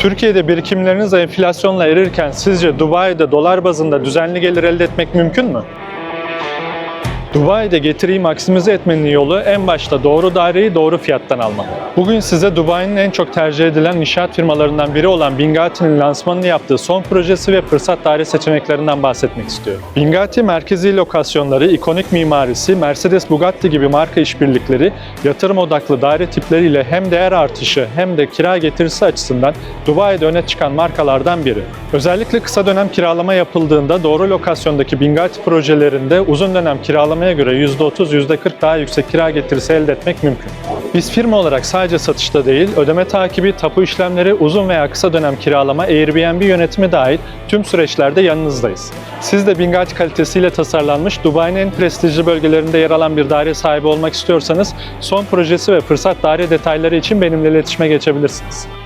Türkiye'de birikimleriniz enflasyonla erirken sizce Dubai'de dolar bazında düzenli gelir elde etmek mümkün mü? Dubai'de getiriyi maksimize etmenin yolu en başta doğru daireyi doğru fiyattan almak. Bugün size Dubai'nin en çok tercih edilen inşaat firmalarından biri olan Bingati'nin lansmanını yaptığı son projesi ve fırsat daire seçeneklerinden bahsetmek istiyorum. Bingati merkezi lokasyonları, ikonik mimarisi, Mercedes Bugatti gibi marka işbirlikleri, yatırım odaklı daire tipleriyle hem değer artışı hem de kira getirisi açısından Dubai'de öne çıkan markalardan biri. Özellikle kısa dönem kiralama yapıldığında doğru lokasyondaki Bingati projelerinde uzun dönem kiralamaya göre %30, %40 daha yüksek kira getirisi elde etmek mümkün. Biz firma olarak sadece satışta değil, ödeme takibi, tapu işlemleri, uzun veya kısa dönem kiralama, Airbnb yönetimi dahil tüm süreçlerde yanınızdayız. Siz de Bingati kalitesiyle tasarlanmış Dubai'nin en prestijli bölgelerinde yer alan bir daire sahibi olmak istiyorsanız son projesi ve fırsat daire detayları için benimle iletişime geçebilirsiniz.